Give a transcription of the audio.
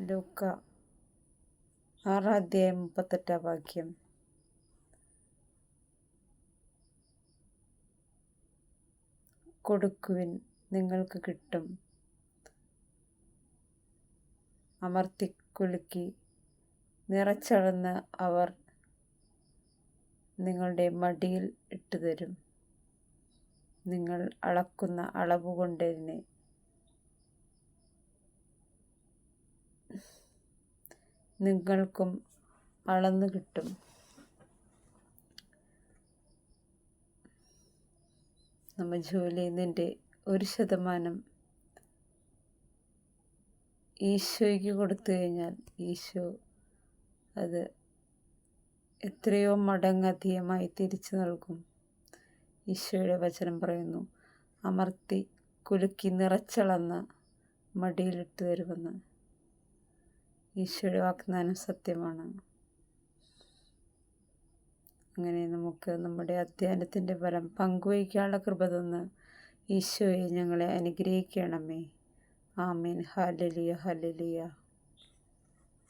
ലൂക്ക ആറാം അധ്യായം മുപ്പത്തെട്ടാം വാക്യം. കൊടുക്കുവിൻ നിങ്ങൾക്ക് കിട്ടും. അമർത്തിക്കുലുക്കി നിറച്ചളന്ന് അവർ നിങ്ങളുടെ മടിയിൽ ഇട്ടുതരും. നിങ്ങൾ അളക്കുന്ന അളവ് നിങ്ങൾക്കും അളന്നു കിട്ടും. നമ്മൾ ജോലി ചെയ്യുന്നതിന്റെ ഒരു ശതമാനം ഈശോയ്ക്ക് കൊടുത്തു കഴിഞ്ഞാൽ ഈശോ അത് എത്രയോ മടങ്ങധികമായി തിരിച്ചു നൽകും. ഈശോയുടെ വചനം പറയുന്നു അമർത്തി കുലുക്കി നിറച്ചളന്ന് മടിയിലിട്ട് തരുമെന്ന്. ഈശോയുടെ വാഗ്ദാനം സത്യമാണ്. അങ്ങനെ നമുക്ക് നമ്മുടെ അധ്യയനത്തിന്റെ ഫലം പങ്കുവയ്ക്കാനുള്ള കൃപ തന്ന് ഈശോയെ ഞങ്ങളെ അനുഗ്രഹിക്കണമേ. ആമീൻ. ഹലലിയ ഹലലിയ